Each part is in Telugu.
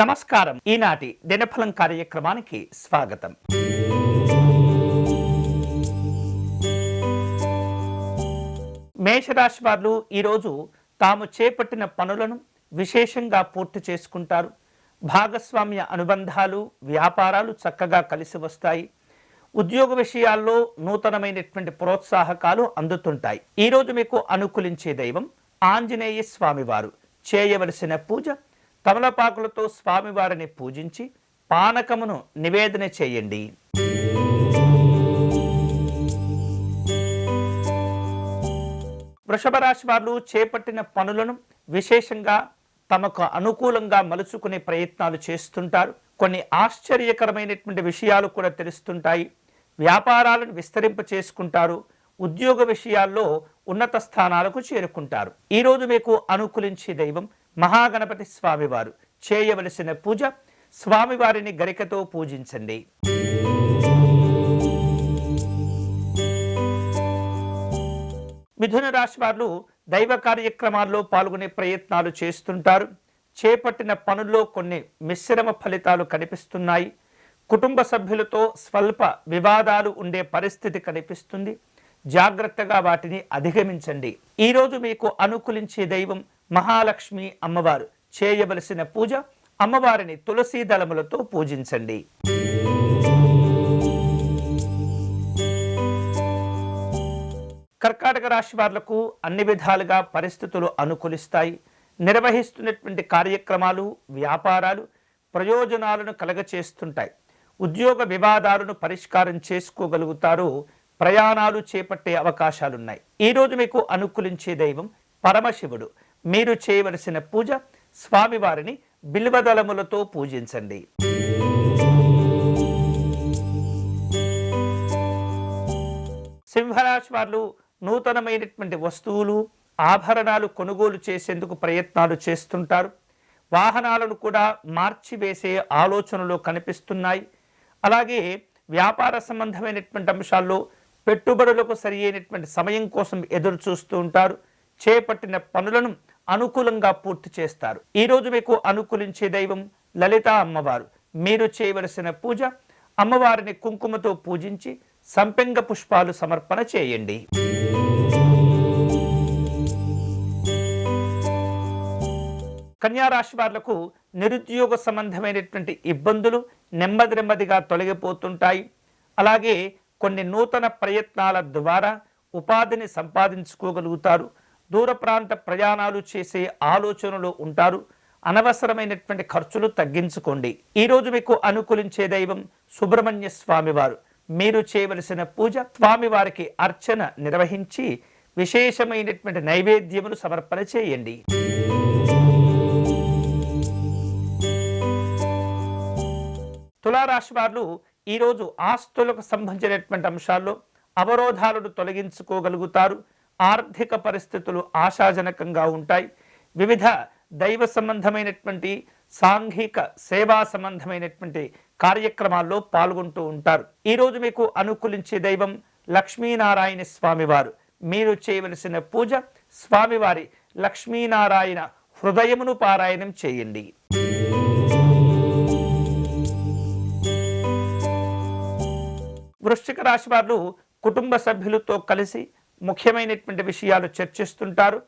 నమస్కారం. ఈనాటి దినఫలం కార్యక్రమానికి స్వాగతం. మేషరాశి వారు ఈరోజు తాము చేపట్టిన పనులను విశేషంగా పూర్తి చేసుకుంటారు. భాగస్వామ్య అనుబంధాలు వ్యాపారాలు చక్కగా కలిసి వస్తాయి. ఉద్యోగ విషయాల్లో నూతనమైనటువంటి ప్రోత్సాహకాలు అందుతుంటాయి. ఈరోజు మీకు అనుకూలించే దైవం ఆంజనేయ స్వామివారు. చేయవలసిన పూజ తమలపాకులతో స్వామివారిని పూజించి పానకమును నివేదన చేయండి. వృషభ రాశి వారు చేపట్టిన పనులను విశేషంగా తమకు అనుకూలంగా మలుచుకునే ప్రయత్నాలు చేస్తుంటారు. కొన్ని ఆశ్చర్యకరమైనటువంటి విషయాలు కూడా తెలుస్తుంటాయి. వ్యాపారాలను విస్తరింప చేసుకుంటారు. ఉద్యోగ విషయాల్లో ఉన్నత స్థానాలకు చేరుకుంటారు. ఈరోజు మీకు అనుకూలించే దైవం మహాగణపతి స్వామివారు చేయవలసిన పూజ స్వామివారిని గరికతో పూజించండి. మిథున రాశి వారు దైవ కార్యక్రమాల్లో పాల్గొనే ప్రయత్నాలు చేస్తుంటారు. చేపట్టిన పనుల్లో కొన్ని మిశ్రమ ఫలితాలు కనిపిస్తున్నాయి. కుటుంబ సభ్యులతో స్వల్ప వివాదాలు ఉండే పరిస్థితి కనిపిస్తుంది. జాగ్రత్తగా వాటిని అధిగమించండి. ఈరోజు మీకు అనుకూలించే దైవం మహాలక్ష్మి అమ్మవారు చేయవలసిన పూజ అమ్మవారిని తులసీ దళములతో పూజించండి. కర్కాటక రాశి వారులకు అన్ని విధాలుగా పరిస్థితులు అనుకూలిస్తాయి. నిర్వహిస్తున్నటువంటి కార్యక్రమాలు వ్యాపారాలు ప్రయోజనాలను కలగచేస్తుంటాయి. ఉద్యోగ వివాదాలను పరిష్కారం చేసుకోగలుగుతారు. ప్రయాణాలు చేపట్టే అవకాశాలున్నాయి. ఈరోజు మీకు అనుకూలించే దైవం పరమశివుడు. మీరు చేయవలసిన పూజ స్వామివారిని బిల్వదళములతో పూజించండి. సింహరాశి వాళ్ళు నూతనమైనటువంటి వస్తువులు ఆభరణాలు కొనుగోలు చేసేందుకు ప్రయత్నాలు చేస్తుంటారు. వాహనాలను కూడా మార్చివేసే ఆలోచనలు కనిపిస్తున్నాయి. అలాగే వ్యాపార సంబంధమైనటువంటి అంశాల్లో పెట్టుబడులకు సరి అయినటువంటి సమయం కోసం ఎదురు చూస్తూ ఉంటారు. చేపట్టిన పనులను అనుకూలంగా పూర్తి చేస్తారు. ఈరోజు మీకు అనుకూలించే దైవం లలిత అమ్మవారు. మీరు చేయవలసిన పూజ అమ్మవారిని కుంకుమతో పూజించి సంపెంగ పుష్పాలు సమర్పణ చేయండి. కన్యారాశి వాళ్ళకు నిరుద్యోగ సంబంధమైనటువంటి ఇబ్బందులు నెమ్మది నెమ్మదిగా తొలగిపోతుంటాయి. అలాగే కొన్ని నూతన ప్రయత్నాల ద్వారా ఉపాధిని సంపాదించుకోగలుగుతారు. దూర ప్రాంత ప్రయాణాలు చేసే ఆలోచనలు ఉంటారు. అనవసరమైనటువంటి ఖర్చులు తగ్గించుకోండి. ఈరోజు మీకు అనుకూలించే దైవం సుబ్రహ్మణ్య స్వామివారు. మీరు చేయవలసిన పూజ స్వామివారికి అర్చన నిర్వహించి విశేషమైనటువంటి నైవేద్యములు సమర్పణ చేయండి. తులారాశి వారు ఈరోజు ఆస్తులకు సంబంధించినటువంటి అంశాల్లో అవరోధాలను తొలగించుకోగలుగుతారు. ఆర్థిక పరిస్థితులు ఆశాజనకంగా ఉంటాయి. వివిధ దైవ సంబంధమైనటువంటి సాంఘిక సేవా సంబంధమైనటువంటి కార్యక్రమాల్లో పాల్గొంటూ ఉంటారు. ఈరోజు మీకు అనుకూలించే దైవం లక్ష్మీనారాయణ స్వామివారు. మీరు చేయవలసిన పూజ స్వామివారి లక్ష్మీనారాయణ హృదయమును పారాయణం చేయండి. వృశ్చిక రాశి వారు కుటుంబ సభ్యులతో కలిసి ముఖ్యమైనటువంటి విషయాలు చర్చిస్తుంటారు.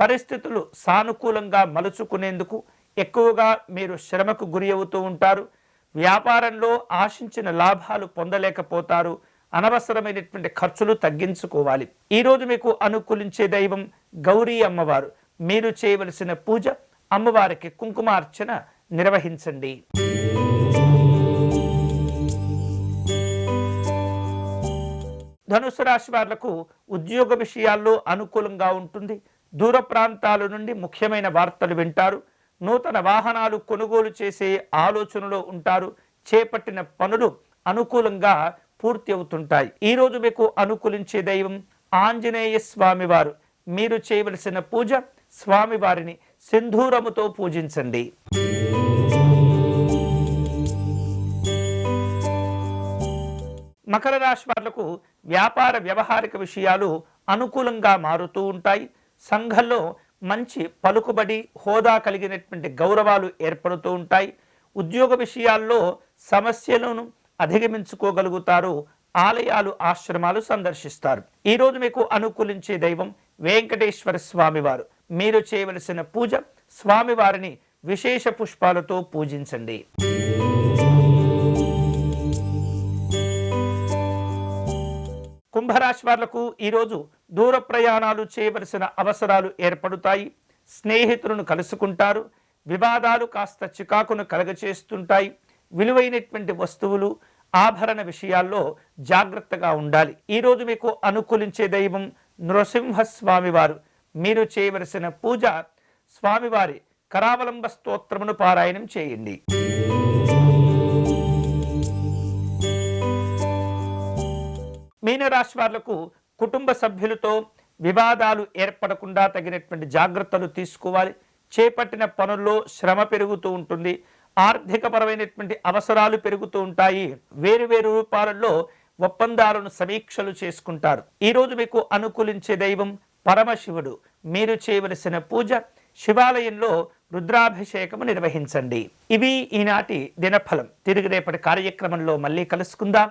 పరిస్థితులు సానుకూలంగా మలుచుకునేందుకు ఎక్కువగా మీరు శ్రమకు గురి అవుతూ ఉంటారు. వ్యాపారంలో ఆశించిన లాభాలు పొందలేకపోతారు. అనవసరమైనటువంటి ఖర్చులు తగ్గించుకోవాలి. ఈరోజు మీకు అనుకూలించే దైవం గౌరీ అమ్మవారు. మీరు చేయవలసిన పూజ అమ్మవారికి కుంకుమార్చన నిర్వహించండి. ధనుసు రాశి వాళ్ళకు ఉద్యోగ విషయాల్లో అనుకూలంగా ఉంటుంది. దూర ప్రాంతాల నుండి ముఖ్యమైన వార్తలు వింటారు. నూతన వాహనాలు కొనుగోలు చేసే ఆలోచనలో ఉంటారు. చేపట్టిన పనులు అనుకూలంగా పూర్తి అవుతుంటాయి. ఈరోజు మీకు అనుకూలించే దైవం ఆంజనేయ స్వామివారు. మీరు చేయవలసిన పూజ స్వామివారిని సింధూరముతో పూజించండి. మకర రాశి వాళ్ళకు వ్యాపార వ్యవహారిక విషయాలు అనుకూలంగా మారుతూ ఉంటాయి. సంఘంలో మంచి పలుకుబడి హోదా కలిగినటువంటి గౌరవాలు ఏర్పడుతూ ఉంటాయి. ఉద్యోగ విషయాల్లో సమస్యలను అధిగమించుకోగలుగుతారు. ఆలయాలు ఆశ్రమాలు సందర్శిస్తారు. ఈరోజు మీకు అనుకూలించే దైవం వెంకటేశ్వర స్వామివారు. మీరు చేయవలసిన పూజ స్వామివారిని విశేష పుష్పాలతో పూజించండి. కుంభరాశి వాళ్ళకు ఈరోజు దూర ప్రయాణాలు చేయవలసిన అవసరాలు ఏర్పడుతాయి. స్నేహితులను కలుసుకుంటారు. వివాదాలు కాస్త చికాకును కలగచేస్తుంటాయి. విలువైనటువంటి వస్తువులు ఆభరణ విషయాల్లో జాగ్రత్తగా ఉండాలి. ఈరోజు మీకు అనుకూలించే దైవం నృసింహస్వామి వారు మీరు చేయవలసిన పూజ స్వామివారి కరావలంబ స్తోత్రమును పారాయణం చేయండి. రాశి వాళ్ళకు కుటుంబ సభ్యులతో వివాదాలు ఏర్పడకుండా తగినటువంటి జాగ్రత్తలు తీసుకోవాలి. చేపట్టిన పనుల్లో శ్రమ పెరుగుతూ ఉంటుంది. ఆర్థికపరమైనటువంటి అవసరాలు పెరుగుతూ ఉంటాయి. వేరు వేరు రూపాలలో ఒప్పందాలను సమీక్షలు చేసుకుంటారు. ఈరోజు మీకు అనుకూలించే దైవం పరమశివుడు. మీరు చేయవలసిన పూజ శివాలయంలో రుద్రాభిషేకము నిర్వహించండి. ఇవి ఈనాటి దినఫలం. తిరిగి రేపటి కార్యక్రమంలో మళ్ళీ కలుసుకుందాం.